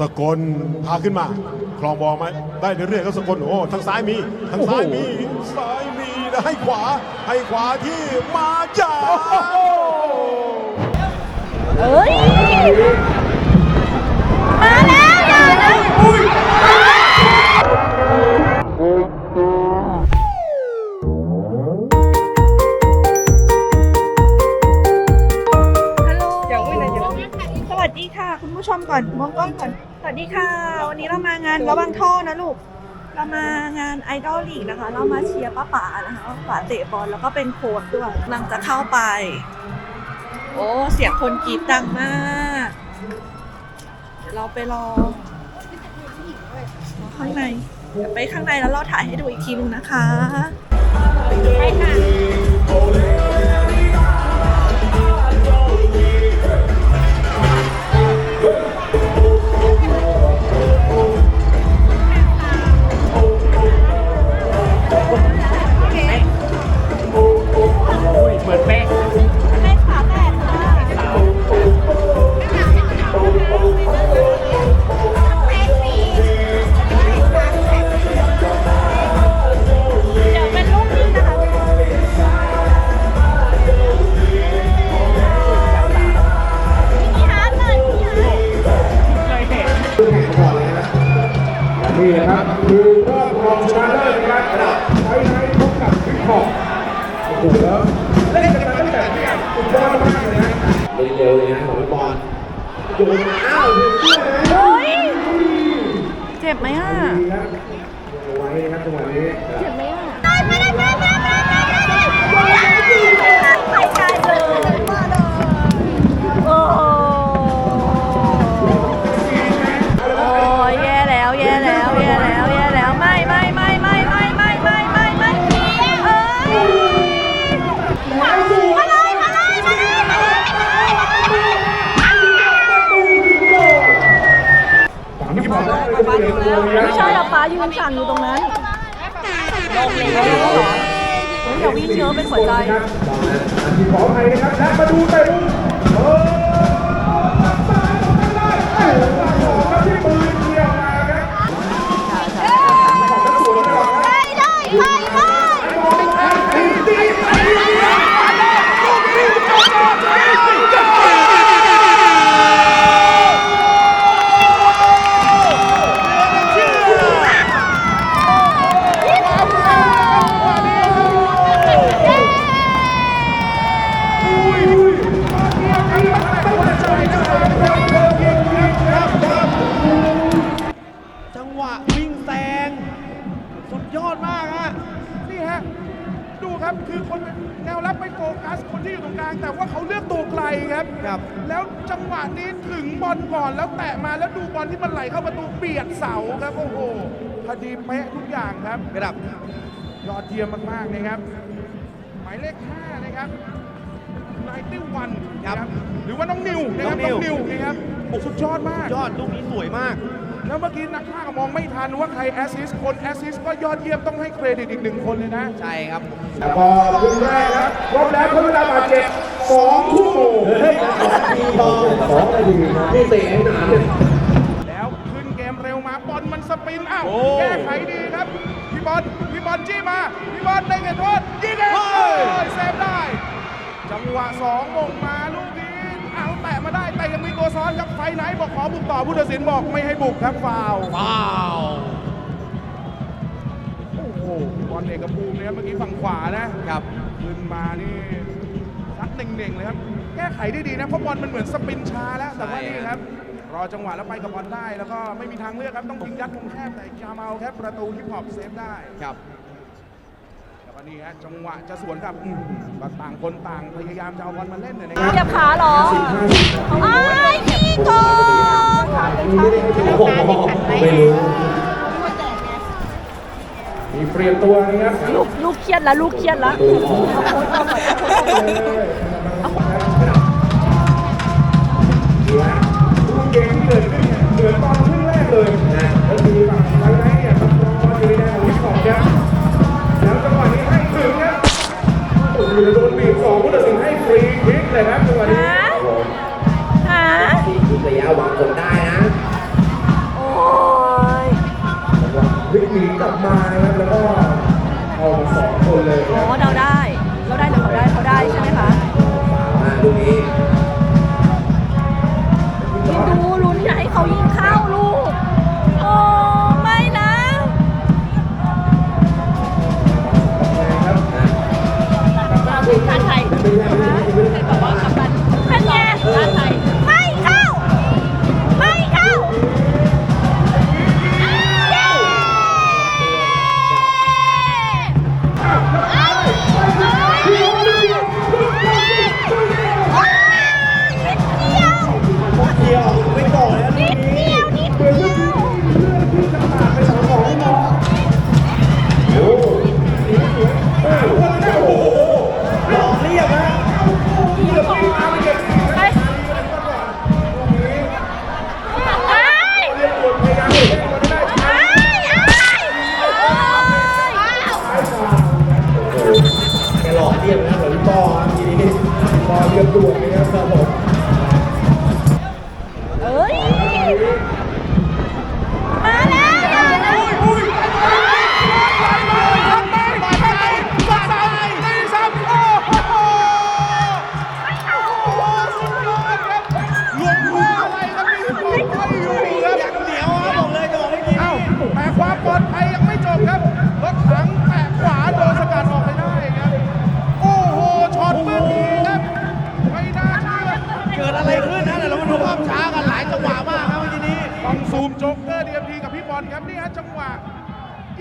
สกลพาขึ้นมา คลองบอลมาได้เรื่อยๆก็สกลโอ้ทางซ้ายมีทางซ้ายมีซ้ายมีแล้วให้ขวาให้ขวาที่มาจ่าเอ้ย มาแล้วอย่านะ ก่อนมองกล้องก่อน สวัสดีค่ะ วันนี้เรามางานระวังท่อนะลูก เรามางานไอดอลลีกนะคะ เรามาเชียร์ป้าป๋านะคะป้าป๋าเตะบอลแล้วก็เป็นโค้ชด้วยกำลังจะเข้าไป โอ้เสียงคนกรีดดังมากเดี๋ยวเราไปรอรอข้างในเดี๋ยวไปข้างในแล้วเราถ่ายให้ดูอีกทีนึงนะคะ ไปค่ะ เหมือนเป๊ะ เจ็บไหมอะดีครับเอาไว้นะครับจังหวะนี้เจ็บไหมอะได้ไม่ได้ไม่ได้ไม่ได้ไม่ได้ไปายืนสั่นอยู่ตรงนั้นลงเลยอย่าวิ่งเยอะเป็นหัวใจที่ขอให้นะครับและมาดูเตะมุมเอ ครับครับ แล้วจังหวะนี้ถึงบอลก่อนแล้วแตะมาแล้วดูบอลที่มันไหลเข้าประตูเบียดเสาครับโอ้โหพอดีเป๊ะทุกอย่างครับครับยอดเยี่ยมมากๆนะครับ หมายเลข5นะครับนายติ้ววันนะครับ หรือว่าน้องนิวนะครับน้น้อองงนินิววนะครับสุดยอดมาก ยอดลูกนี้สวยมาก แล้วเมื่อกี้นักข่าวมองไม่ทันว่าใครแอสซิสต์คนแอสซิสต์ก็ยอดเยี่ยมต้องให้เครดิตอีกหนึ่งคนเลยนะใช่ครับ พอครึ่งแรกครับรอบแล้วเขาเวลาบาดเจ็บสองชั่วโมงเฮ้ยสองนาทีนี่เตะให้นานแล้วขึ้นเกมเร็วมาบอลมันสปินอ้าวโอ้แก้ไขดีครับ พี่บอลพี่บอลจี้มา พี่บอลได้เงินโทษยิงเองเฮ้ยเซฟได้ จังหวะสองมงมา มาได้แต่ยังมีตัวซ้อนครับไฟไหนบอกขอบุกต่อผู้ตัดสินบอกไม่ให้บุกครับฟาวว้าวโอ้โหบอลเอกภูมิเนี่ยเมื่อกี้ฝั่งขวานะครับขึ้นมานี่ซัดเน่งๆเลยครับ แก้ไขได้ดีนะเพราะบอลมันเหมือนสปินช้าแล้ว แต่ว่าใช่นี่ครับ รอจังหวะแล้วไปกับบอลได้ แล้วก็ไม่มีทางเลือกครับต้องยิงยัดมุมแคบแต่จามาเอาแค่ประตูที่พอบเซฟได้ครับแต่ว่า นี่ฮะจังหวะจะสวนครับอืมก็ต่างคนต่างพยายามจะเอาบอลมาเล่นเนี่ยนะคเหยีรัยบบขาเหรออ้ายขี้โกงไม่รู้มีเปลี่ยนตัวนะครับลูกลูกเครียดแล้วลูกเครียดแล้วดู รียบด่วนเลยครับผม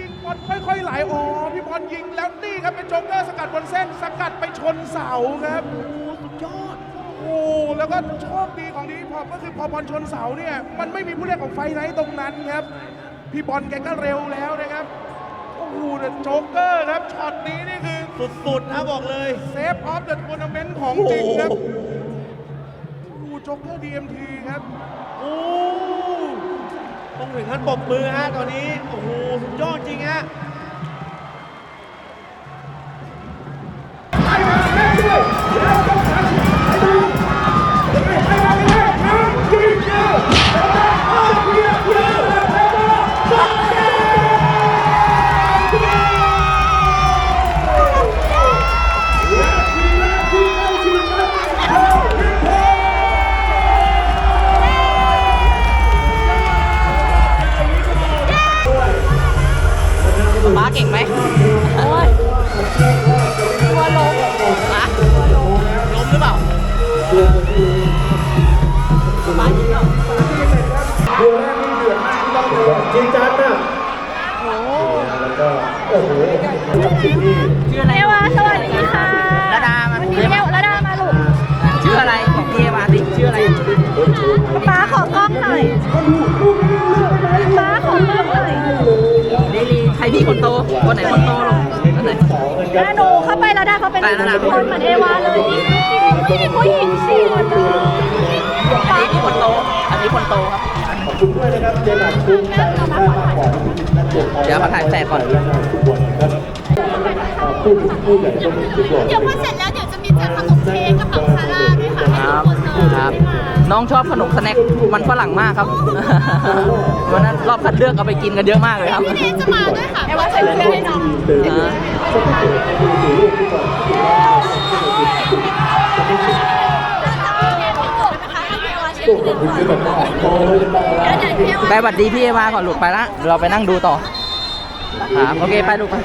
ยิงบอลค่อยๆไหลอ๋อพี่บอลยิงแล้วนี่ครับเป็นโจ๊กเกอร์สกัดบนเส้นสกัดไปชนเสาครับโอ้สุดยอดโอ้แล้วก็โชคดีของดีพอก็คือพอบอลชนเสาเนี่ยมันไม่มีผู้เล่นของไฟไนท์ตรงนั้นครับ พี่บอลแกก็เร็วแล้วนะครับโอ้โหแต่โจ๊กเกอร์ครับช็อตนี้นี่คือสุดๆนะบอกเลยเซฟออฟเดอะทัวร์นาเมนต์ของจริงครับโอ้โหโจ๊กเกอร์ดีเอ็มทีครับโอ้ ต้องถึงขั้นปรบมือฮะตอนนี้ โอ้โห สุดยอดจริงฮะ ครพี่คนโตคนไหนคนโตลงคนไหนอะหนูเข้าไประดาเขาเป็นไประดาคนเหมือนเอวาเลยนี่นี่ผู้หญิงสี่คนเลยอันนี้พี่คนโต อันนี้คนโตครับ ขอบคุณด้วยนะครับเจนัดคุ้มใจมากของนักเตะไทยเดี๋ยวมาถ่ายแฝดก่อนทุกคนครับผู้ผู้ใหญ่ต้องมีที่บอกเดี๋ยวพอเสร็จแล้วเดี๋ยว น้องชอบขนมสแน็คมันฝรั่งมากครับ วันนั้นรอบคัดเลือกเอาไปกินกันเยอะมากเลยครับพี่เนสจะมาด้วยค่ะไม่ว่าใส่เสื้อให้น้องอ่าเดี๋ยวเดี๋ยวพี่ไปบัดดีพี่เอวาก่อนลูกไปละเดี๋ยวเราไปนั่งดูต่อครับโอเคไปลูกไป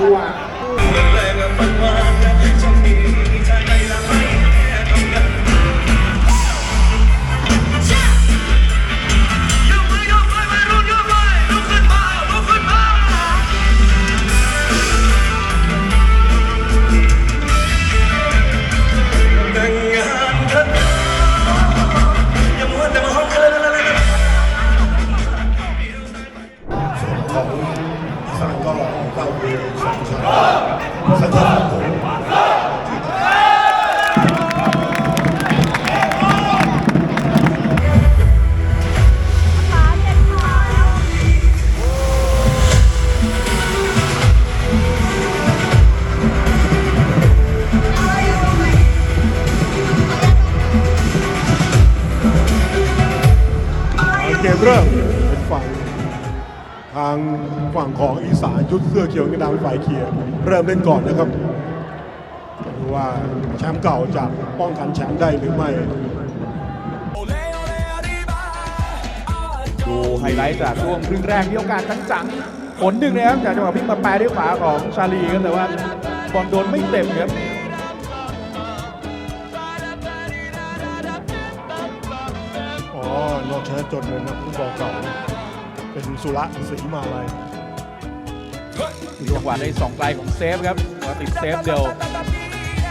ชุดเสื้อเขียวกับดำเป็นฝ่ายเคลียร์เริ่มเล่นก่อนนะครับดูว่าแชมป์เก่าจะป้องกันแชมป์ได้หรือไม่ Ole ole arriba, ดูไฮไลท์จากช่วงครึ่งแรกมีโอกาสจังๆผลหนึ่งนะครับจากจังหวะพลิกมาแปรด้วยขวาของชาลีครับแต่ว่าบอลโดนไม่เต็มครับอ๋อยอดชนะจนเลยนะผู้บอลเก่า เป็นสุระศรีมาลัย จังหวะได้สองไกลของเซฟครับมาติดเซฟเดียว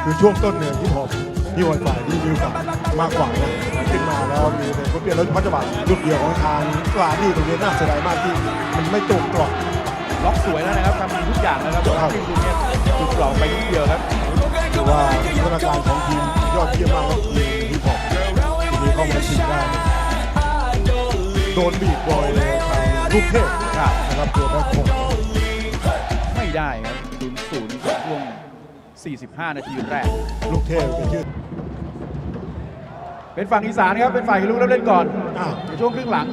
คือช่วงต้นเนี่ยที่พอที่วันฝ่ายที่มีโอกาสมากกว่านะขึ้นมาแล้วมีในคนเปลี่ยนแล้วพัชบาลูกเดียวของทางกลาที่ตรงนี้น่าเสียดายมากที่ มันไม่ตรงกรอบล็อกสวยแล้วนะครับทำดีทุกอย่างแล้วครับแต่ว่าทีมคุณเนี่ยถูกหลอกไปนิดเดียวครับถือว่าพัฒนาการของทีมยอดเยี่ยมมากครับทีมฮิปฮอปทีนี้เข้ามาชิงได้โดนบีบบ่อยเลยทางลูกเทพครับนะครับตัวแบ็คโฮ ไม่ได้ครับศูนย์ศูนย์ช่วง 45 นาทีแรก ลูกเทพเป็นชื่อเป็นฝั่งอีสานครับ เป็นฝ่ายลูกเริ่มเล่นก่อนอ้าวในช่วงครึ่งหลัง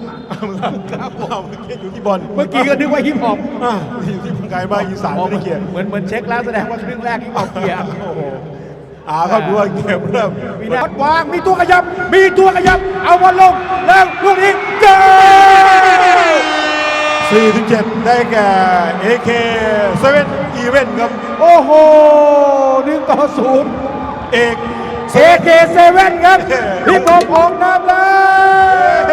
ครับผมอยู่ที่บอลเมื่อกี้ก็นึกว่าฮิปฮอปอ่าอยู่ที่พังกายบ้านอีสานไม่ได้เกี่ยวเหมือนเหมือนเช็คแล้วแสดงว่าครึ่งแรกฮิปฮอปเกียร์โอ้โหอ่าครับดูว่าเกมเริ่มมีแนววางมีตัวขยับ มีตัวขยับ เอาบอลลงแล้วลูกนี้เกิด 47 ได้แก่ AK7 Event ครับ โอ้โหหนึ่งต่อศูนย์เอก AK7 ครับฮิปฮอปออกนำแล้ว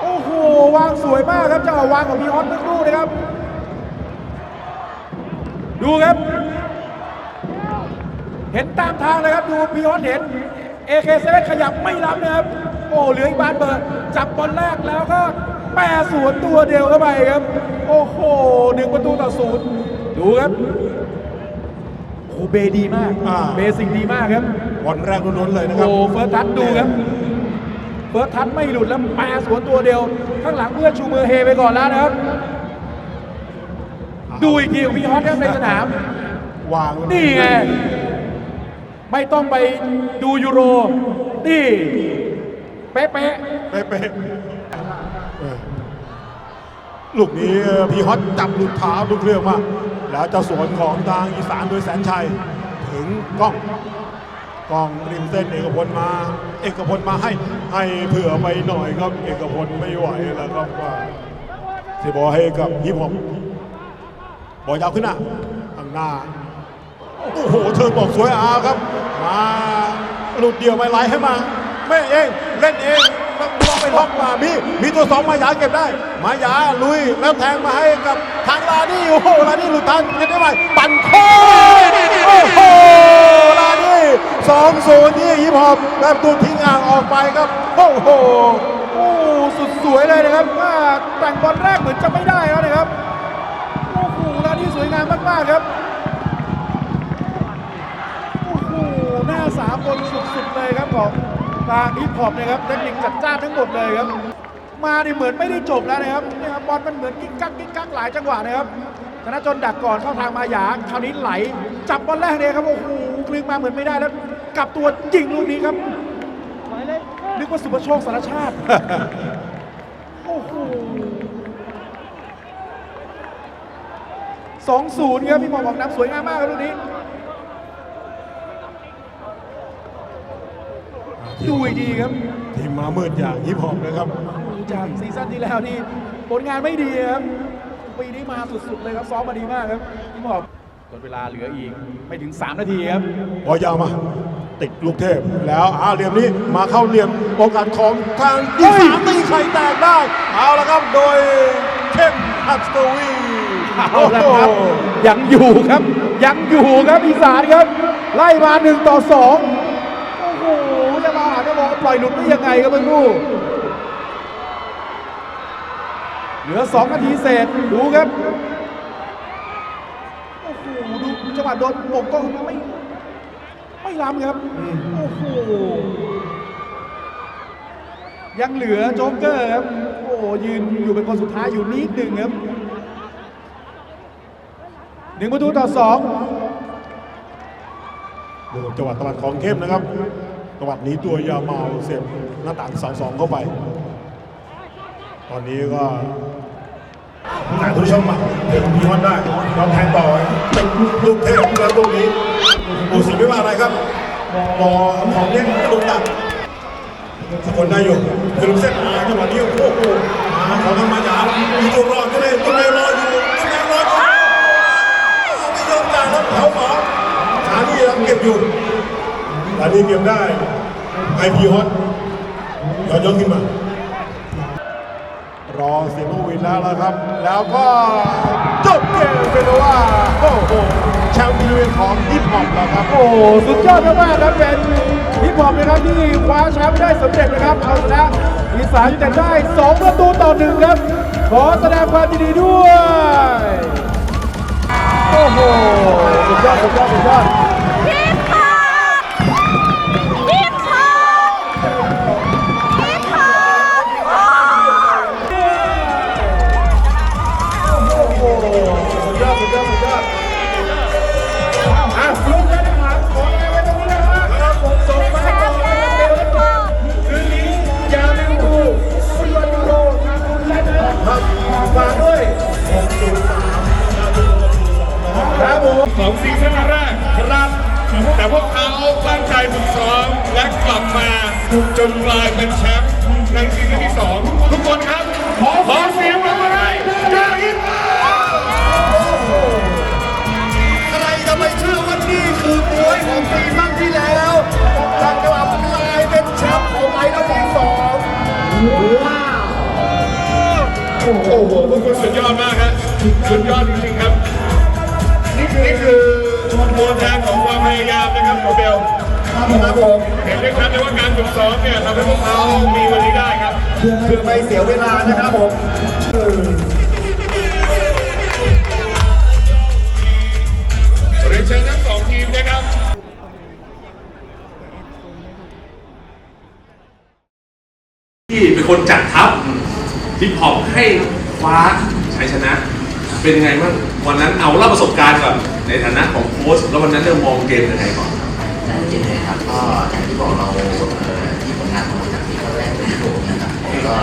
โอ้โห วางสวยมากครับจังหวะวางของพีออสเมื่อครู่นะครับ ดูครับ เห็นตามทางเลยครับ ดูพีออสเห็น AK7 ขยับไม่รับนะครับ โอ้เหลืออีกบานเบิร์ดจับบอลแรกแล้วก็แปรสวนตัวเดียวเข้าไปครับ โอ้โหหนึ่งประตูต่อศูนย์ดูครับโอ้เบดีมากอ่า เบสิกดีมากครับบอลแรกล้วนๆเลยนะครับ โอ้เฟิร์สทัชดูครับเฟิร์สทัชไม่หลุดแล้วแปรสวนตัวเดียว ข้างหลังเพื่อนชูมือเฮไปก่อนแล้วนะครับ ดูอีกทีของพี่ฮอตครับในสนาม วางนี่ไง ไม่ต้องไปดูยูโร นี่ เป๊ะเป๊ะๆเออลูกนี้พี่ฮอตจับหลุดเท้าลูกเรื่องมากแล้วจะสวนของทางอีสานโดยแสนชัย ถึงกล้องกล้องริมเส้นเอกพลมา เอกพลมาให้ให้เผื่อไปหน่อยครับ เอกพลไม่ไหวแล้วครับว่าเสียบอลให้กับฮิปฮอปบอลยาวขึ้นหน้าข้างหน้าโอ้โหเทิร์นบอกสวยอาครับ มาหลุดเดียวไม่ไหลให้มา ม่เองเล่นเองต้องลองไปล็อกมามีมีตัวสองมายาเก็บได้ มายาลุยแล้วแทงมาให้กับทางลานี่โอ้โหลานี่หลุดทันเก็บได้ไหมปั่นโค้งโอ้โหลานี่สองศูนย์ที่ฮิปฮอปแบบตัวทิ้งอ่างออกไปครับโอ้โหโอ้สุดสวยเลยนะครับแต่งบอลแรกเหมือนจะไม่ได้แล้วนะครับโอ้โหล้วนี่สวยงามมากๆครับโอ้โหหน้าสามคนสุดๆเลยครับของ ทางฮิปฮอปนะครับเทคนิคจัดจ้านทั้งหมดเลยครับ มาดิเหมือนไม่ได้จบแล้วนะครับเนี่ยครับบอลมันเหมือนกิ๊กกักกิ๊กกักหลายจังหวะนะครับธนะจนดักก่อนเข้าทางมาหยาคราวนี้ไหล จับบอลแรกเนี่ยครับโอ้โหคลึงมาเหมือนไม่ได้แล้วกลับตัวยิงลูกนี้ครับนึกว่าสุภโชคสารชาติโอ้โหสองศูนย์ครับพี่หมอบอกน้ำสวยงามมากครับลูกนี้ ดูอีกดีครับ ทีมมามืดอย่างฮิปฮอปนะครับ จากซีซั่นที่แล้วนี่ผลงานไม่ดีครับ ปีนี้มาสุดๆเลยครับซ้อมมาดีมากครับพี่หมอบลดเวลาเหลืออีกไม่ถึง 3 นาทีครับบอลยาวมา ติดลูกเทพ แล้วอาเหลี่ยมนี้มาเข้าเหลี่ยมโอกาสของทางอีสานตีไข่แตกได้ เอาละครับโดยเข้มฮัตสโตวีเอาละครับยังอยู่ครับ ยังอยู่ครับอีสานครับ ไล่มา1ต่อ2 ปล่อยหลุดได้ยังไงครับเมื่อกู้เหลือ 2 นาทีเศษดูครับโอ้โหดูจังหวะโดนปกก็ไม่ไม่ล้ำครับโอ้โหยังเหลือโจ๊กเกอร์ครับโอ้ยืนอยู่เป็นคนสุดท้ายอยู่นิดหนึ่งครับหนึ่งประตูต่อสองดูจังหวะตะวัดของเข้มนะครับ ตะวัดนี้ตัวยาเมาเสียบหน้าต่างเสาสองเข้าไป ตอนนี้ก็หาทุกช่องมาเดี๋ยวมีฮอนได้ยอมแทงต่อเป็นลูกเทพแล้วตรงนี้อูสิไม่ว่าอะไรครับบอลของเล่นกระดุมดักสกลได้อยู่เดินเส้นมาจังหวะนี้โอ้โหมาของทางมาจามีตัวรอดก็เลยตัวเองรออยู่ตัวเองรออยู่ไม่ยอมจ่ายแล้วเผามอขานี่ยังเก็บอยู่ตอ นนี้เก็บได้ไอพีฮอตย้อนย้อนขึ้นมา รอเสียงูวินแล้วนะครับ แล้วก็จบเกมเป็นว่า โอ้โหแชมป์บริเวของฮิปฮอปแล้วครับ โอ้โหสุดยอดมากๆครับเป็นฮิปฮอปนะครับที่คว้าแชมป์ได้สำเร็จนะครับ เอาชนะอีสานยูเต็ดได้2ประตูต่อหนึ่งครับ ขอแสดงความยินดีด้วย โอ้โหสุดยอดสุดยอดสุดยอด ยอดสุดยอดอะลุกแล้วนะครับขออะไรไว้ตรงนี้นะครับผมส่งมาต่อนนะครับคืนนี้อย่าลืมดูฟุตบอลยูโรทางคุณและนะครับฝากด้วยครับผมของซีซั่นแรกครับ แต่พวกเขาตั้งใจฝึกซ้อมและกลับมาจนกลายเป็นแชมป์ในซีซั่นที่สองทุกคนครับ ขอขอเสียงปรบมือให้เจ้าอินใค อ้โหพวกคุณสุดยอดมากครับสุดยอดจริงๆครับ นี่นี่คือมวลแทนของความพยายามนะครับของเบลครับผมเห็นได้ชัดเลยว่าการฝึกซ้อมเนี่ยทำให้พวกเขามีวันนี้ได้ครับคือไม่เสียเวลานะครับผมเรียนเชิญทั้งสองทีมนะครับที่เป็นคนจัดทัพฮิปฮอปให้ คว้าชัยชนะ เป็นยังไงบ้างวันนั้นเอาเล่าประสบการณ์ก่อนในฐานะของโค้ชแล้ววันนั้นเรามองเกมยังไงก่อนแต่จริงๆเลยครับก็อย่างที่บอกเราเอ่อที่ผลงานของเราจากปีแรกเป็นที่ผมนะครับผมก็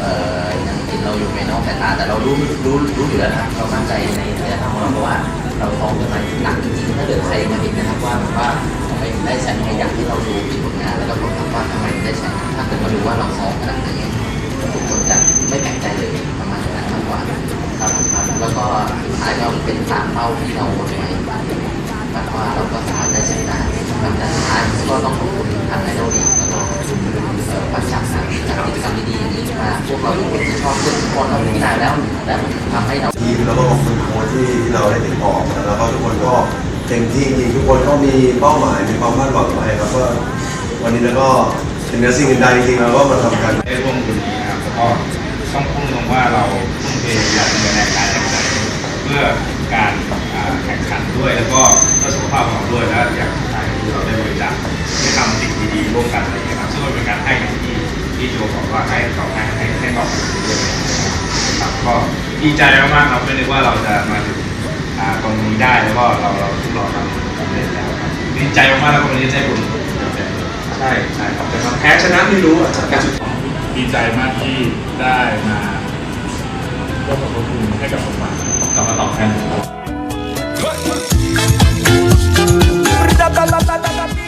เอ่อยังจริงเราอยู่ในนอกสายตาแต่เรารู้รู้รู้อยู่แล้วนะครับเรามั่นใจในศักยภาพของเราเพราะว่าเราซ้อมกันมาหนักจริงๆถ้าเกิดใครมาเห็นนะครับว่าว่าทำไมถึงได้แชมป์ในอย่างที่เราดูมีผลงานแล้วก็ผลลัพธ์ว่าทำไมถึงได้แชมป์ถ้าเกิดมาดูว่าเราซ้อมขนาดไหน ทำให้เราทีมแล้วก็ขอบคุณโค้ชที่ที่เราได้ติดต่อมาแล้วก็ทุกคนก็เต็มที่จริงทุกคนก็มีเป้าหมายมีความคาดหวังไว้ครับว่าวันนี้แล้วก็เป็นเนื้อสิ่งอื่นใดจริงๆเราก็มาทำกันได้ร่วมบุญนี้นะครับแล้วก็ต้องพูดตรงว่าเราทุ่มเทอยากจะในการแข่งขันเพื่อการแข่งขันด้วยแล้วก็เพื่อสุขภาพของเราด้วยและอยากให้เราได้บริจาคได้ทำสิ่งดีๆร่วมกันอะไรอย่างเงี้ยครับซึ่งมันเป็นการให้ ที่โจบอกว่าให้ตอให้ให้ให้ตอกันด้วยนะครับก็ดีใจมากๆครับไม่นึกว่าเราจะมาถึงตรงนี้ได้แล้วก็เราเราทุกเราทำสำเร็จแล้วครับดีใจมากๆแล้วก็วันนี้ได้บุญใช่ใช่ครับแต่ความแพ้ชนะไม่รู้อะแต่สุดท้ายดีใจมากที่ได้มาร่วมกับคุณให้กับผมมากลับมาตอบแทน Da da da da da da